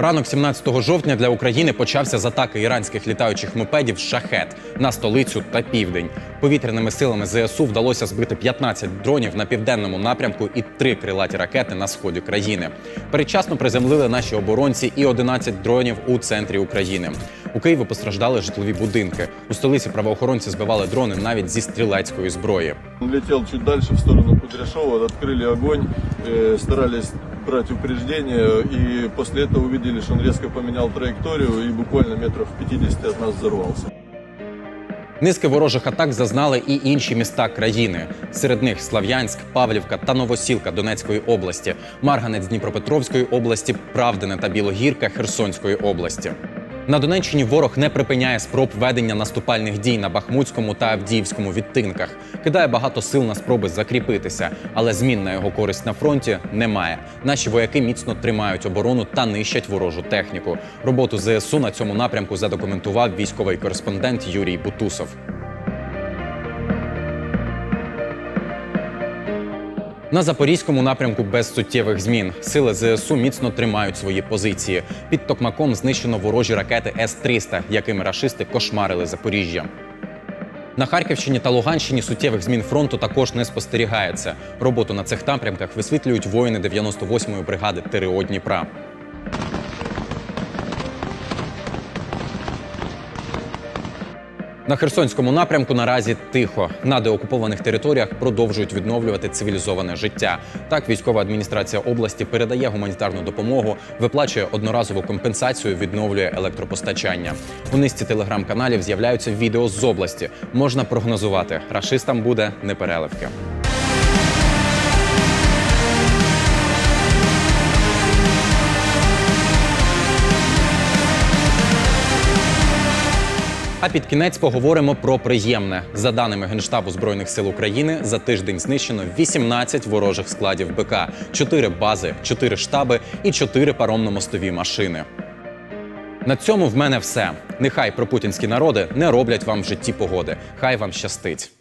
Ранок 17 жовтня для України почався з атаки іранських літаючих мопедів шахет на столицю та південь. Повітряними силами ЗСУ вдалося збити 15 дронів на південному напрямку і три крилаті ракети на сході країни. Передчасно приземлили наші оборонці і 11 дронів у центрі України. У Києві постраждали житлові будинки. У столиці правоохоронці збивали дрони навіть зі стрілецької зброї. Он чуть дальше в сторону Кудряшова, открыли огонь, э, старались брать упреждение, и после этого увидели, что он резко поменял траекторию и буквально метров в 50 от нас взорвался. Низки ворожих атак зазнали і інші міста країни. Серед них Слав'янськ, Павлівка та Новосілка Донецької області, Марганець Дніпропетровської області, Правдине та Білогірка Херсонської області. На Донеччині ворог не припиняє спроб ведення наступальних дій на Бахмутському та Авдіївському відтинках. Кидає багато сил на спроби закріпитися, але змін на його користь на фронті немає. Наші вояки міцно тримають оборону та нищать ворожу техніку. Роботу ЗСУ на цьому напрямку задокументував військовий кореспондент Юрій Бутусов. На запорізькому напрямку без суттєвих змін сили ЗСУ міцно тримають свої позиції. Під Токмаком знищено ворожі ракети С-300, якими рашисти кошмарили Запоріжжя. На Харківщині та Луганщині суттєвих змін фронту також не спостерігається. Роботу на цих напрямках висвітлюють воїни 98-ї бригади ТРО Дніпра. На Херсонському напрямку наразі тихо. На деокупованих територіях продовжують відновлювати цивілізоване життя. Так, військова адміністрація області передає гуманітарну допомогу, виплачує одноразову компенсацію, відновлює електропостачання. У низці телеграм-каналів з'являються відео з області. Можна прогнозувати, рашистам буде непереливки. А під кінець поговоримо про приємне. За даними Генштабу Збройних сил України, за тиждень знищено 18 ворожих складів БК, 4 бази, 4 штаби і 4 паромно-мостові машини. На цьому в мене все. Нехай пропутінські народи не роблять вам в житті погоди. Хай вам щастить.